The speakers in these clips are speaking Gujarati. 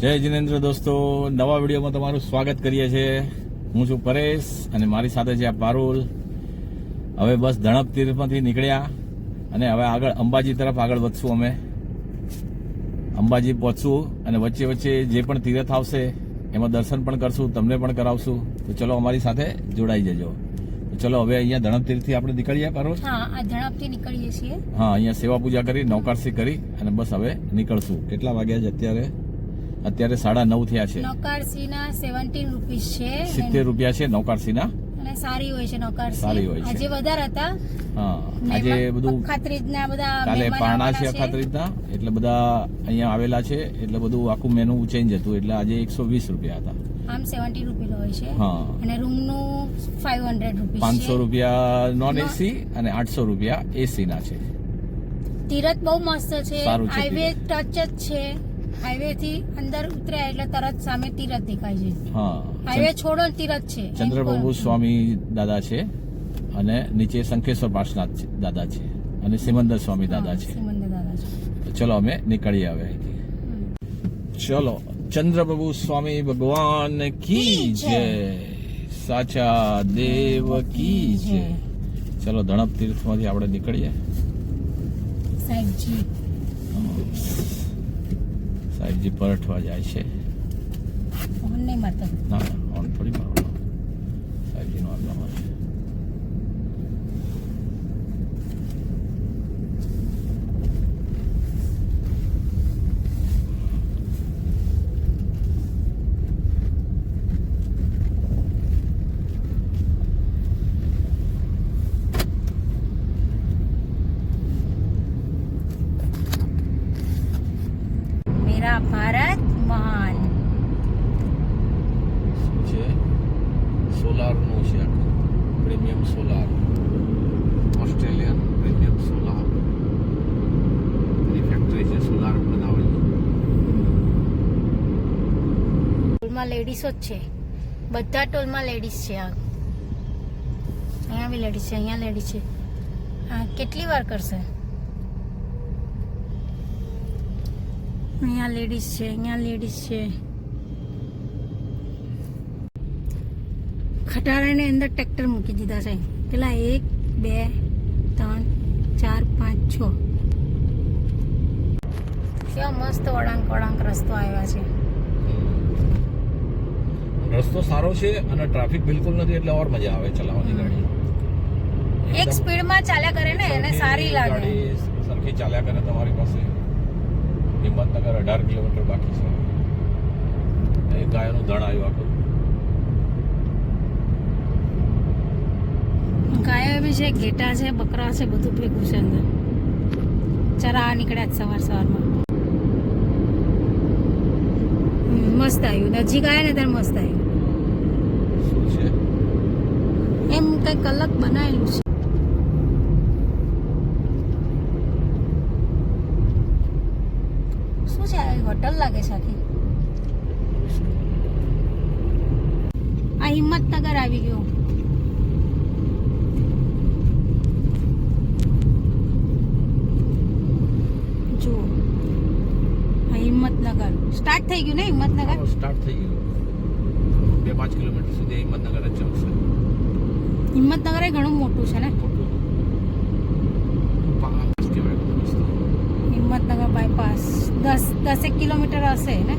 જય જિનેન્દ્ર દોસ્તો નવા વિડીયોમાં તમારું સ્વાગત કરીએ છીએ. હું છું પરેશ અને મારી સાથે છે આ પારુલ. હવે બસ ધણપ તીર્થમાંથી નીકળ્યા અને હવે આગળ અંબાજી તરફ આગળ વધશું અમે. અંબાજી પહોંચશું અને વચ્ચે વચ્ચે જે પણ તીર્થ આવશે એમાં દર્શન પણ કરશું તમને પણ કરાવશું. તો ચલો અમારી સાથે જોડાઈ જજો. તો ચલો હવે અહીંયા ધણપ તીર્થથી આપણે નીકળીએ પારુલ? હા આ ધણપથી નીકળીએ છીએ. હા અહીંયા સેવા પૂજા કરી નૌકારસી કરી અને બસ હવે નીકળશું. કેટલા વાગ્યા છે અત્યારે? અત્યારે સાડા નવ થયા છે. નૌકારસીના સેવન્ટીન રૂપીસ છે સિત્તેર રૂપિયા છે નૌકારસીના. અને સારી હોય છે નૌકારસી. સારી હોય છે. આજે વધારે હતા. હા આજે બધું અખાત્રીજના બધા કાલે પારણા છે અખાત્રીજના એટલે બધા અહીંયા આવેલા છે એટલે બધું આખું મેનુ ચેન્જ હતું એટલે આજે એકસો વીસ રૂપિયા હતા. આમ સેવન્ટી રૂપીસ હોય છે. હા. અને રૂમનું ફાઈવ હંડ્રેડ રૂપીસ પાંચસો રૂપિયા નોન એસી અને આઠસો રૂપિયા એસી ના છે. તીરથ બહુ મસ્ત છે. હાઈવે ટચ જ છે. હાઈવે થી અંદર ઉતર્યા એટલે તરત સામે તીરથ દેખાય છે. હા હાઈવે છોડો તીરથ છે. ચંદ્રપ્રભુ સ્વામી દાદા છે અને નીચે શંખેશ્વર પાર્શનાથ દાદા છે અને સિમંદર સ્વામી દાદા છે. ચલો અમે નીકળીએ હવે ચલો ચંદ્રપ્રભુ સ્વામી ભગવાન કી જય? સાચા દેવ કી જય. ચલો ધણપ તીર્થમાંથી આપણે નીકળીએ. સાહેબજી સાહેબજી પરઠવા જાય છે. ના ના ઓન થોડી મારવાનો સાહેબજીનો આગળ છે મેરા ભારત મહાન શું છે સોલારનું છે આખું premium solar Australian premium solar એની ફેક્ટરી છે સોલાર બનાવવાની ટોલમાં લેડીઝો જ છે. બધા ટોલમાં લેડીઝ છે આ. અહીંયા બી લેડીઝ છે, અહીંયા લેડીઝ છે. હા કેટલી વાર કરશે? અહીંયા લેડીઝ છે, અહીંયા લેડીઝ છે. ખટારાની અંદર ટ્રેક્ટર મૂકી દીધા છે. પેલા એક, બે, ત્રણ, ચાર, પાંચ, છ. કેવા મસ્ત વળાંક વળાંક રસ્તો આવ્યા છે. રસ્તો સારો છે અને ટ્રાફિક બિલકુલ નથી એટલે ઓર મજા આવે ચલાવવાની ગાડી. એક સ્પીડમાં ચાલ્યા કરે ને એને સારી લાગે. સરખી ચાલ્યા કરે તમારી પાસે. હિંમતનગર અઢાર કિલોમીટર બાકી છે. એ ગાયનું ધણ આવ્યું આખું. ગાયો બી છે ઘેટા છે બકરા છે બધું ભેગું છે અંદર. ચરા નીકળ્યા જ સવાર સવારમાં. મસ્ત આવ્યું. નજીક આવ્યા ને ત્યારે મસ્ત આવ્યું શું છે એમ કંઈક અલગ બનાવેલું છે. શું છે આ હોટલ લાગે છે આખી? આ હિંમતનગર આવી ગયું. જુઓ. આ હિંમતનગર. સ્ટાર્ટ થઈ ગયું ને હિંમતનગર? સ્ટાર્ટ થઈ ગયું. બે પાંચ કિલોમીટર સુધી હિંમતનગર જ ચાલશે હિંમતનગર એ ઘણું મોટું છે ને. હિંમતનગર બાયપાસ દસ, દસેક કિલોમીટર હશે ને?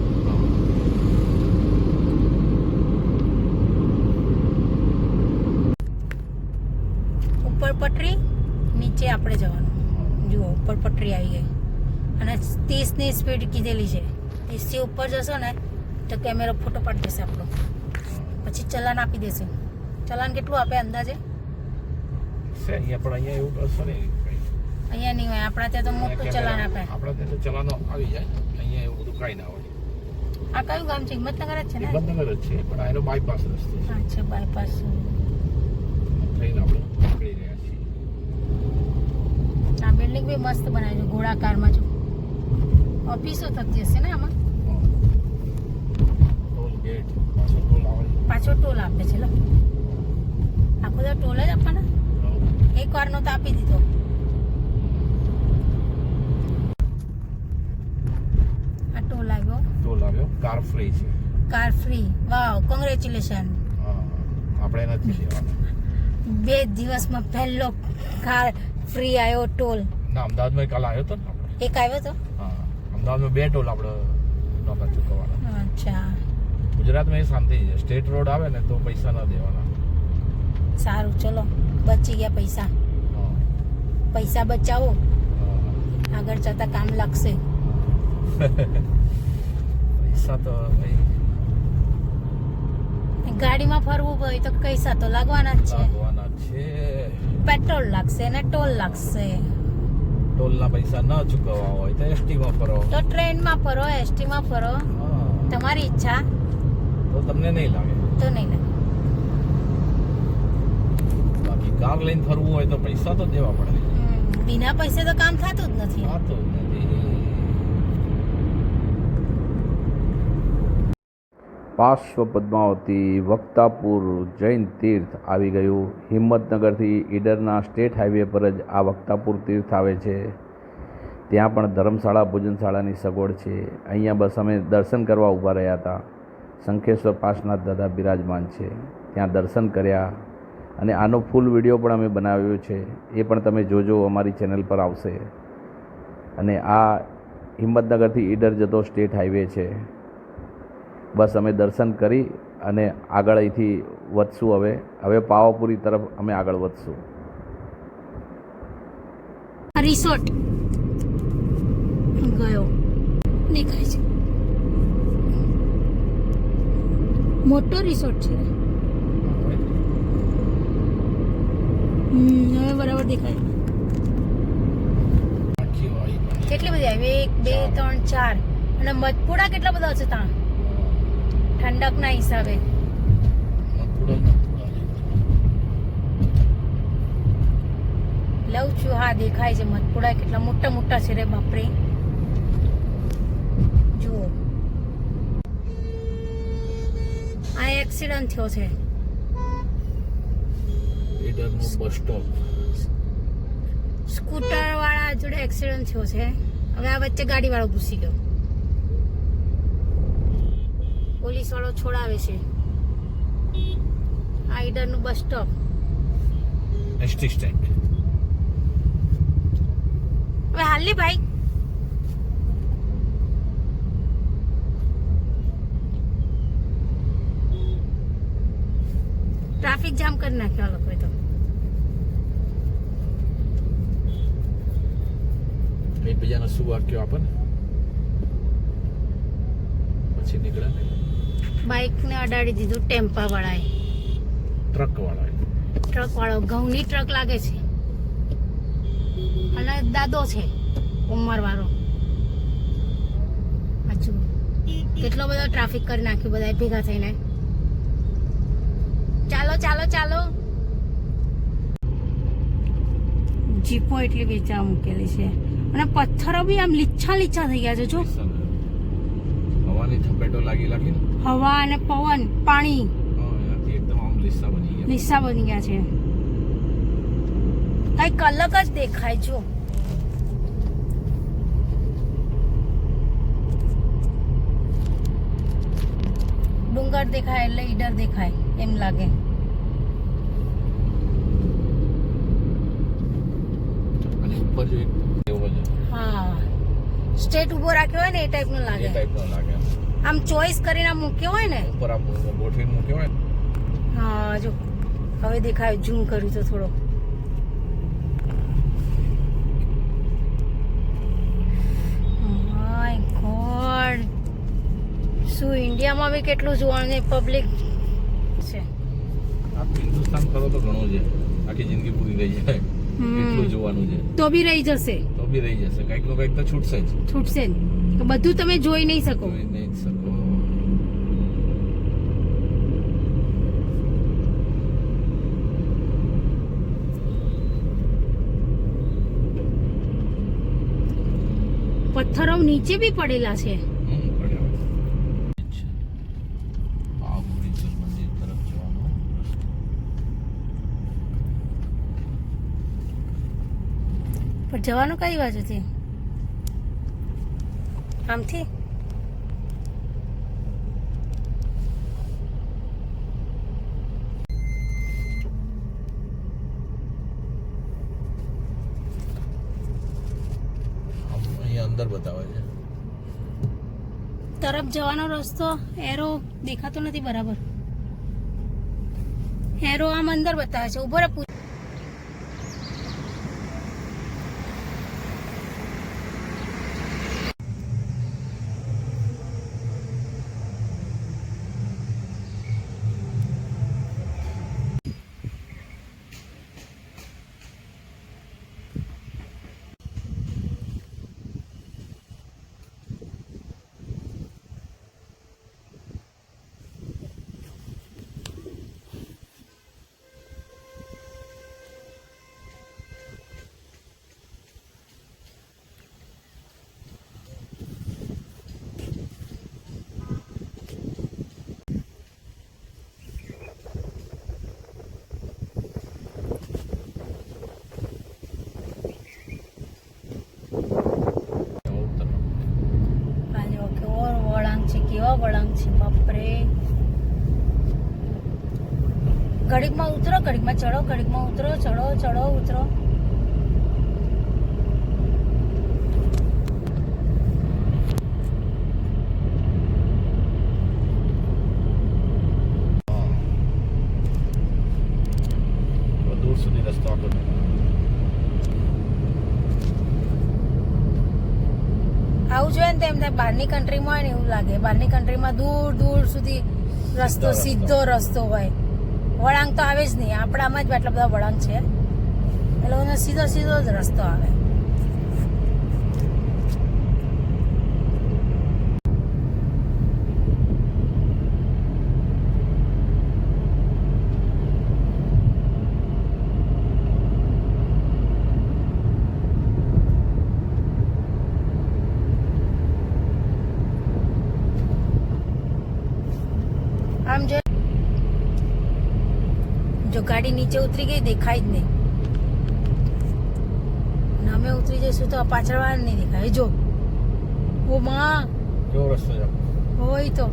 ઉપર પટરી, નીચે આપણે જવાનું. જુઓ, ઉપર પટરી આવી ગઈ. અને ત્રીસની સ્પીડ કીધેલી છે. ત્રીસથી ઉપર જશો ને, તો કેમેરો ફોટો પાડી દેશે આપણો. પછી ચલાન આપી દેશે. ચલાન કેટલું આપે અંદાજે? છે અહીંયા પણ અહીંયા એવું કરશો ને અહીંયા નહીં હોય આપણા ત્યાં તો મોટું ચલાન આપે. આપણા ત્યાં તો ચલાનો આવી જાય અહીંયા એવું બધું કાંઈ ના હોય. આ કયું ગામ છે? હિંમતનગર જ છે ને? હિંમતનગર જ છે પણ આ બાયપાસ રસ્તો છે. અચ્છા બાયપાસ થઈને આપણે નીકળી રહ્યા છીએ. આ બિલ્ડિંગ બી મસ્ત બનાવી છે ગોળાકારમાં જો. ઓફિસો થતી હશે ને આમાં? ટોલ ગેટ પાછો ટોલ આવે. પાછો ટોલ આપે છે લો. આખો તો ટોલ જ આપણને એક વારનો તો આપી દીધો. આ ટોલ આવ્યો. ટોલ આવ્યો. કાર ફ્રી છે. કાર ફ્રી વાવ કોંગ્રેચ્યુલેશન આપણે નથી લેવાના. બે દિવસમાં પહેલો કાર ફ્રી આવ્યો ટોલ. ના અમદાવાદમાં કાલ આવ્યો તો ને એક આવ્યો તો? હા અમદાવાદમાં બે ટોલ આપણે નહોતા ચૂકવવાના. અચ્છા. ગુજરાતમાં એ શાંતિ છે. સ્ટેટ રોડ આવે ને તો પૈસા ના દેવાના. સારું ચલો બચી ગયા પૈસા. પૈસા બચાવો. આગળ જતા કામ લાગશે. પૈસા તો ગાડીમાં ફરવું હોય તો પૈસા તો લાગવાના જ છે. પેટ્રોલ લાગશે ને ટોલ લાગશે. ટોલના પૈસા ન ચૂકવવા હોય તો એસટીમાં ફરો. તો ટ્રેનમાં ફરો એસટીમાં ફરો. તમારી ઈચ્છા? તો તમને નહીં લાગે. તો નહીં લાગે. કાર લઈને ફરવું હોય તો પૈસા તો દેવા પડે. બિના પૈસે તો કામ થતું જ નથી. થતું નથી. પાર્શ્વ પદ્માવતી વક્તાપુર જૈન તીર્થ આવી ગયું. હિંમતનગરથી ઈડરના સ્ટેટ હાઈવે પર જ આ વક્તાપુર તીર્થ આવે છે. ત્યાં પણ ધર્મશાળા ભોજનશાળાની સગવડ છે. અહીંયા બસ અમે દર્શન કરવા ઊભા રહ્યા હતા. શંખેશ્વર પાસનાથ દાદા બિરાજમાન છે. ત્યાં દર્શન કર્યા. અને આનો ફૂલ વીડિયો પણ અમે બનાવ્યો છે. એ પણ તમે જોજો, અમારી ચેનલ પર આવશે. અને આ હિંમતનગરથી ઈડર જતો સ્ટેટ હાઈવે છે. બસ અમે દર્શન કરી અને આગળ અહીંથી વધશું હવે. હવે પાવાપુરી તરફ અમે આગળ વધશું. રિસોર્ટ ગયો. દેખાય છે. મોટો રિસોર્ટ છે. હવે બરાબર દેખાય. કેટલી બધી આવી? એક બે ત્રણ ચાર. અને મધપુડા કેટલા બધા છે ત્યાં ઠંડકના હિસાબે. લઉં છું હા દેખાય છે મધપુડા કેટલા મોટા મોટા છે રે બાપરે. જુઓ. આ એક્સિડન્ટ થયો છે. ઈડરનું બસ સ્ટોપ સ્કૂટર વાળા જોડે એક્સિડન્ટ થયો છે. હવે આ વચ્ચે ગાડી વાળો ઘૂસી ગયો. પોલીસ વાળો છોડાવે છે. આ ઈડરનું બસ સ્ટોપ એસટી સ્ટેન્ડ હવે હાલની ભાઈ. ટ્રાફિક જામ કરી નાખ્યો આ લોકોએ તો. એકબીજાનો શું વાક્યો આપણને પછી નીકળે. ને બાઇક ને અડાડી દીધું ટેમ્પા વાળાએ ટ્રક વાળાએ ટ્રક વાળો ઘઉંની ટ્રક લાગે છે. અને દાદો છે ઉંમર વાળો હજુ કેટલો બધો ટ્રાફિક કરી નાખ્યો બધા ભેગા થઈને. ચાલો ચાલો ચાલો. જીપો એટલી વેચવા મૂકેલી છે. અને પથ્થરો બી આમ લીછા લીછા થઈ ગયા છે જો. હવાની થપેટો લાગી લાગી હવા અને પવન પાણી. એકદમ આમ લીસા બની ગયા. લીસા બની ગયા છે. કંઈક અલગ જ દેખાય જો. ડુંગર દેખાય એટલે ઈડર દેખાય એમ લાગે અને ઉપર જો એક એવો છે. હા. સ્ટેટ ઊભો રાખ્યો હોય ને એ ટાઈપનો એ લાગે. ટાઈપનો લાગે. આમ ચોઈસ કરીને આમ મૂક્યો હોય ને? ઉપર આમ ગોઠવીને મૂક્યો હોય હા જો. હવે દેખાય ઝૂમ કર્યું તો થોડો માય ગોડ. શું ઇન્ડિયામાં બી કેટલું જોવાનું પબ્લિક છે? આખું હિન્દુસ્તાન ફરો તો ઘણો છે. આખી જિંદગી પૂરી થઈ જાય. એટલું જોવાનું છે. તો બી રહી જશે. તો બી રહી જશે. કંઈકનું કંઈક તો છૂટશે જ. છૂટશે જ. બધું તમે જોઈ નહીં શકો. જોઈ નહીં શકો. પથ્થરો નીચે બી પડેલા છે. જવાનું કઈ બાજુથી? આમથી? અંદર બતાવે છે. તરફ જવાનો રસ્તો એરો દેખાતો નથી બરાબર. એરો આમ અંદર બતાવે છે. ઊભો રહે વળાંક છે બાપરે. ઘડીકમાં ઉતરો ઘડીકમાં ચડો ઘડીકમાં ઉતરો ચડો ચડો ઉતરો દૂર સુધી રસ્તો આખો આવું જોઈએ ને તો એમ થાય બહારની કન્ટ્રીમાં હોય ને એવું લાગે. બહારની કન્ટ્રીમાં દૂર દૂર સુધી રસ્તો. સીધો રસ્તો હોય. વળાંક તો આવે જ નહીં. આપણામાં જ એટલા બધા વળાંક છે. એ લોકોનો સીધો સીધો જ રસ્તો આવે. આમ જો જો ગાડી નીચે ઉતરી ગઈ દેખાય જ નહીં. અમે ઉતરી જઈશું તો પાછળ વાળા નહીં દેખાય. જો. ઓ માં. જો રસ્તો છે હોય તો.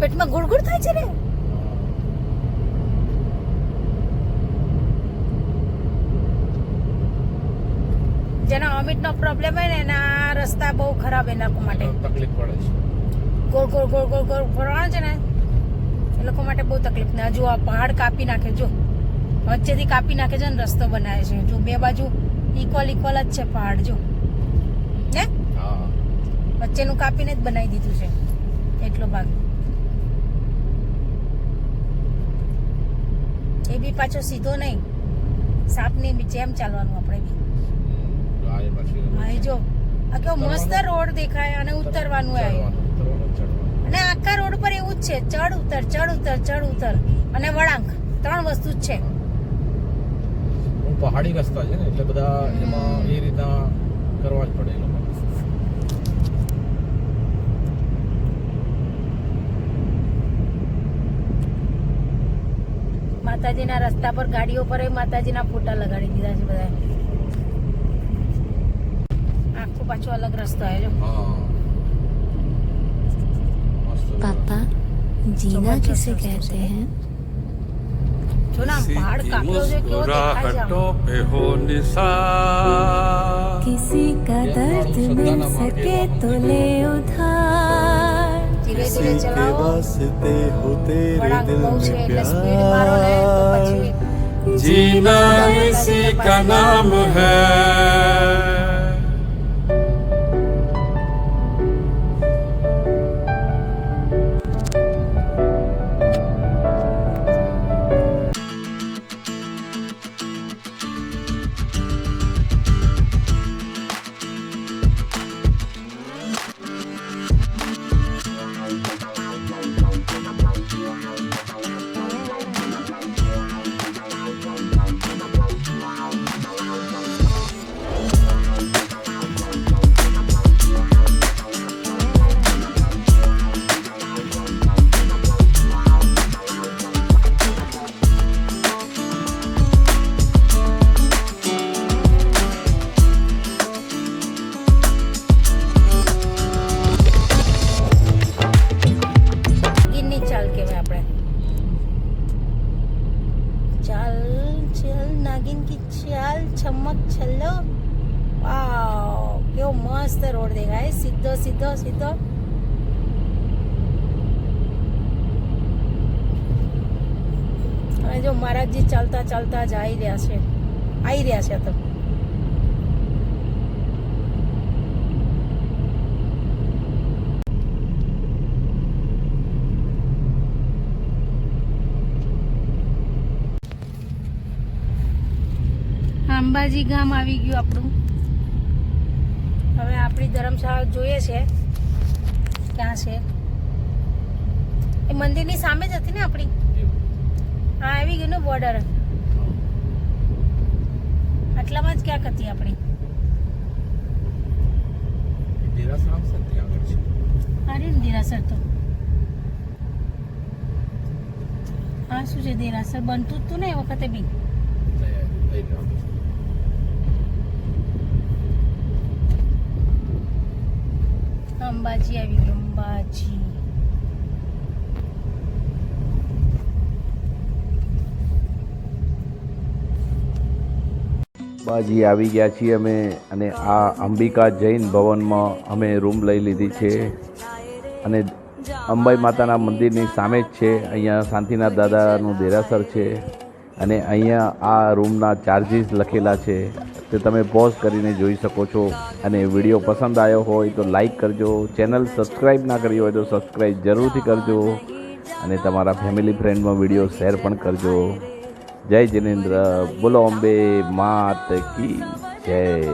પેટમાં ગુડગુડ થાય છે રે. જેના ઓમિટ નો પ્રોબ્લેમ હોય ને એના રસ્તા બહુ ખરાબ એના માટે. તકલીફ પડે છે. ગોળ ગોળ ગોળ ગોળ ગોળ ફરવાનું છે ને. એ લોકો માટે બહુ તકલીફ. ને હજુ આ પહાડ કાપી નાખે જો વચ્ચેથી કાપી નાખે છે ને રસ્તો બનાવે છે. જો બે બાજુ ઇક્વલ ઇક્વલ જ છે પહાડ જો. ને? વચ્ચેનું કાપીને જ બનાવી દીધું છે. એટલો ભાગ. એ બી પાછો સીધો નહીં. સાપની જેમ ચાલવાનું આપણે બી. હા જો. આ કેવો મસ્ત રોડ દેખાય અને ઉતરવાનું ચડવાનું. અને આખા રોડ પર એવું જ છે ચડ ઉતર ચડ ઉતર ચડ ઉતર. અને વળાંક ત્રણ વસ્તુ જ છે. પહાડી રસ્તા છે ને એટલે બધા એમાં એ રીતના કરવા જ પડે લોકો. માતાજીના રસ્તા પર ગાડીઓ પર માતાજીના ફોટા લગાડી દીધા છે બધા આખો પાછો અલગ રસ્તો આવ્યો. હા. पापा जीना किसे कहते हैं? मुस्कुराहटों पे हो निशान किसी का दर्द मिल सके तो ले उधार। किसी के वास्ते हो तेरे दिल में प्यार। जीना इसी का नाम है। ચાલતા જ આવી રહ્યા છે. આવી રહ્યા છે તો. અંબાજી ગામ આવી ગયું આપણું. હવે આપણી ધર્મશાળા જોઈએ છે. ક્યાં છે? એ મંદિરની સામે જ હતી ને આપણી? હા આવી ગયું ને બોર્ડર આટલામાં જ ક્યાંક હતી આપણી? અરે દેરાસર તો. હા શું છે દેરાસર બનતું જ તું ને એ વખતે બી? અંબાજી આવી ગયું અંબાજી. બાજી આવી ગયા છીએ અમે અને આ અંબિકા જૈન ભવનમાં અમે રૂમ લઈ લીધી છે. અને અંબાઈ માતાના મંદિરની સામે જ છે. અહીંયા શાંતિનાથ દાદાનું દેરાસર છે અને અહીંયા આ રૂમના ચાર્જીસ લખેલા છે. તે તમે પોઝ કરીને જોઈ શકો છો. અને વીડિયો પસંદ આવ્યો હોય તો લાઈક કરજો. ચેનલ સબસ્ક્રાઈબ ના કરી હોય તો સબસ્ક્રાઈબ જરૂરથી કરજો. અને તમારા ફેમિલી ફ્રેન્ડમાં વીડિયો શેર પણ કરજો. જય જિનેન્દ્ર. બોલો અંબે માત કી જય.